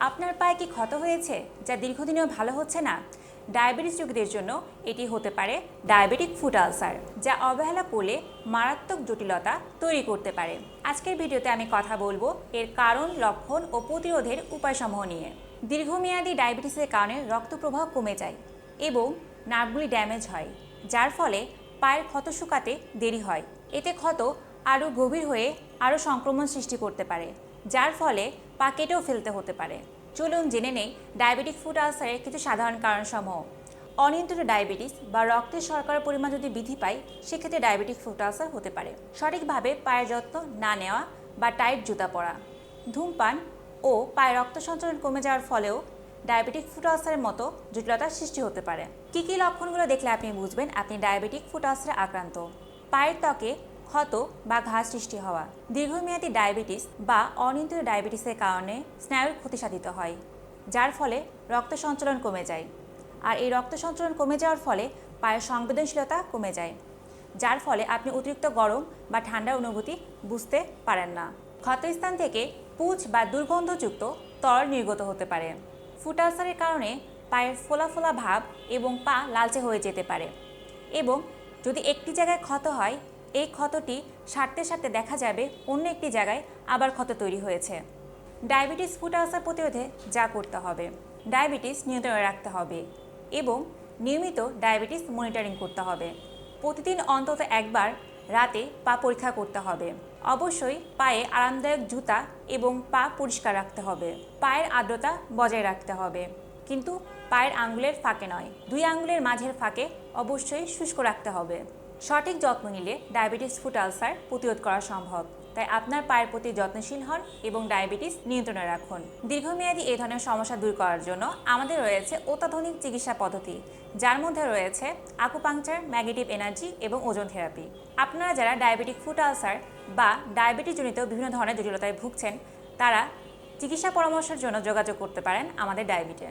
আপনার পায়ে কি ক্ষত হয়েছে যা দীর্ঘদিনেও ভালো হচ্ছে না? ডায়াবেটিস রোগীদের জন্য এটি হতে পারে ডায়াবেটিক ফুট আলসার, যা অবহেলা করলে মারাত্মক জটিলতা তৈরি করতে পারে। আজকের ভিডিওতে আমি কথা বলব এর কারণ, লক্ষণ ও প্রতিরোধের উপায়সমূহ নিয়ে। দীর্ঘমেয়াদী ডায়াবেটিসের কারণে রক্ত প্রবাহ কমে যায় এবং নার্ভগুলি ড্যামেজ হয়, যার ফলে পায়ের ক্ষত শুকাতে দেরি হয়। এতে ক্ষত আরও গভীর হয়ে আরও সংক্রমণ সৃষ্টি করতে পারে। যার ফলে পা কেটেও ফেলতে হতে পারে। চলুন জেনে নেই ডায়াবেটিক ফুড আলসারের কিছু সাধারণ কারণসমূহ। অনিয়ন্ত্রিত ডায়াবেটিস বা রক্তের শর্করার পরিমাণ যদি বৃদ্ধি পায়, সেক্ষেত্রে ডায়াবেটিক ফুড আলসার হতে পারে। সঠিকভাবে পায়ের যত্ন না নেওয়া বা টাইট জুতা পরা, ধূমপান ও পায়ে রক্ত সঞ্চালন কমে যাওয়ার ফলেও ডায়াবেটিক ফুট আলসারের মতো জটিলতার সৃষ্টি হতে পারে। কী কী লক্ষণগুলো দেখলে আপনি বুঝবেন আপনি ডায়াবেটিক ফুট আলসারে আক্রান্ত? পায়ের ত্বকে ক্ষত বা ঘা সৃষ্টি হওয়া, দীর্ঘমেয়াদী ডায়াবেটিস বা অনিয়ন্ত্রিত ডায়াবেটিসের কারণে স্নায়ুর ক্ষতি সাধিত হয়, যার ফলে রক্ত সঞ্চালন কমে যায়। আর এই রক্ত সঞ্চালন কমে যাওয়ার ফলে পায়ের সংবেদনশীলতা কমে যায়, যার ফলে আপনি অতিরিক্ত গরম বা ঠান্ডার অনুভূতি বুঝতে পারেন না। ক্ষতস্থান থেকে পুঁজ বা দুর্গন্ধযুক্ত তরল নির্গত হতে পারে। ফুট আলসারের কারণে পায়ের ফোলা ফোলা ভাব এবং পা লালচে হয়ে যেতে পারে। এবং যদি একটি জায়গায় ক্ষত হয় এই ক্ষতটি সারতে সারতে দেখা যাবে অন্য একটি জায়গায় আবার ক্ষত তৈরি হয়েছে। ডায়াবেটিস ফুট আলসার প্রতিরোধে যা করতে হবে, ডায়াবেটিস নিয়ন্ত্রণে রাখতে হবে এবং নিয়মিত ডায়াবেটিস মনিটরিং করতে হবে। প্রতিদিন অন্তত একবার রাতে পা পরীক্ষা করতে হবে। অবশ্যই পায়ে আরামদায়ক জুতা এবং পা পরিষ্কার রাখতে হবে। পায়ের আর্দ্রতা বজায় রাখতে হবে। কিন্তু পায়ের আঙ্গুলের ফাঁকে নয়, দুই আঙ্গুলের মাঝের ফাঁকে অবশ্যই শুষ্ক রাখতে হবে। সঠিক যত্ন নিলে ডায়াবেটিস ফুট আলসার প্রতিরোধ করা সম্ভব। তাই আপনার পায়ের প্রতি যত্নশীল হন এবং ডায়াবেটিস নিয়ন্ত্রণে রাখুন। দীর্ঘমেয়াদী এই ধরনের সমস্যা দূর করার জন্য আমাদের রয়েছে অত্যাধুনিক চিকিৎসা পদ্ধতি, যার মধ্যে রয়েছে আকুপাংচার ম্যাগনেটিভ এনার্জি এবং ওজন থেরাপি আপনারা যারা ডায়াবেটিক ফুট আলসার বা ডায়াবেটিসজনিত বিভিন্ন ধরনের জটিলতায় ভুগছেন, তারা চিকিৎসা পরামর্শের জন্য যোগাযোগ করতে পারেন আমাদের ডায়াবেটে